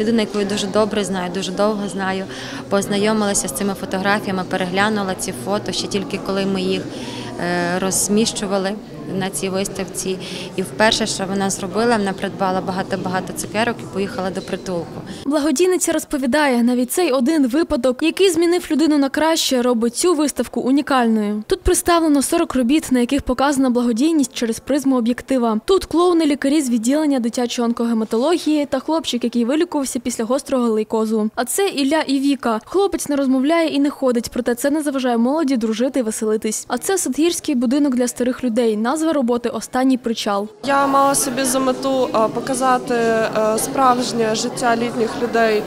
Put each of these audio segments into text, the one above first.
Людина, яку я дуже добре знаю, дуже довго знаю, познайомилася з цими фотографіями, переглянула ці фото ще тільки коли ми їх е, розміщували на цій виставці. І вперше, що вона зробила, вона придбала багато-багато цукерок і поїхала до притулку. Благодійниця розповідає, навіть цей один випадок, який змінив людину на краще, робить цю виставку унікальною. Тут представлено 40 робіт, на яких показана благодійність через призму об'єктива. Тут клоуни лікарі з відділення дитячої онкогематології та хлопчик, який вилікувався після гострого лейкозу. А це Ілля і Віка. Хлопець не розмовляє і не ходить, проте це не заважає молоді дружити і веселитись. А це Садгірський будинок для старих людей. Назва роботи Останній причал. Я мала собі за мету показати справжнє життя літніх людей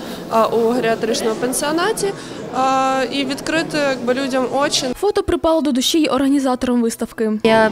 у геріатричному пенсіонаті і відкрити якби, людям очі Фото припало до душі й організаторам виставки. Я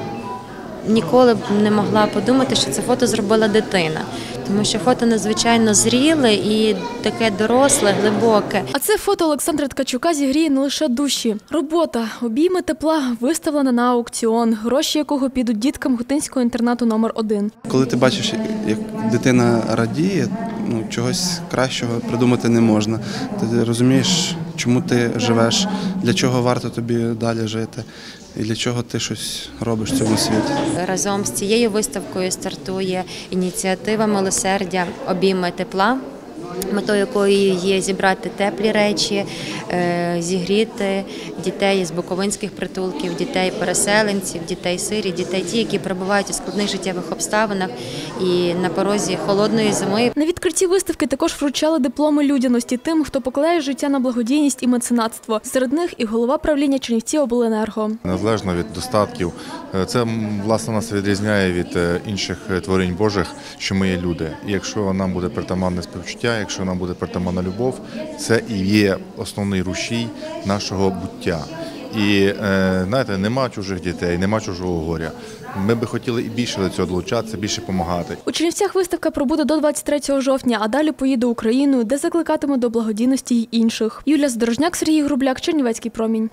ніколи б не могла подумати, що це фото зробила дитина, тому що фото надзвичайно зріле і таке доросле, глибоке. А це фото Олександра Ткачука зігріє не лише душі. Робота обійми тепла виставлена на аукціон, гроші якого підуть діткам Гутинського інтернату номер 1 Коли ти бачиш, як дитина радіє, ну чогось кращого придумати не можна. Ти розумієш, чому ти живеш, для чого варто тобі далі жити, і для чого ти щось робиш в цьому світі. Разом з цією виставкою стартує ініціатива милосердя обійми тепла. Метою якої є зібрати теплі речі, е, зігріти дітей з буковинських притулків, дітей переселенців, дітей сирі, дітей ті, які перебувають у складних життєвих обставинах і на порозі холодної зими. На відкритті виставки також вручали дипломи людяності тим, хто покладає життя на благодійність і меценатство. Серед них і голова правління Чернівці обленерго. Незалежно від достатків, Е, це власне нас відрізняє від е, інших творінь Божих, що ми є люди. І якщо нам буде притаманне співчуття, якщо нам буде притаманна любов, це і є основний рушій нашого буття. І е, знаєте, нема чужих дітей, нема чужого горя. Ми би хотіли і більше до цього долучатися, більше допомагати. У Чернівцях виставка пробуде до 23 жовтня, а далі поїде Україною, де закликатиме до благодійності й інших. Юлія Здорожняк, Сергій Грубляк, Чернівецький промінь.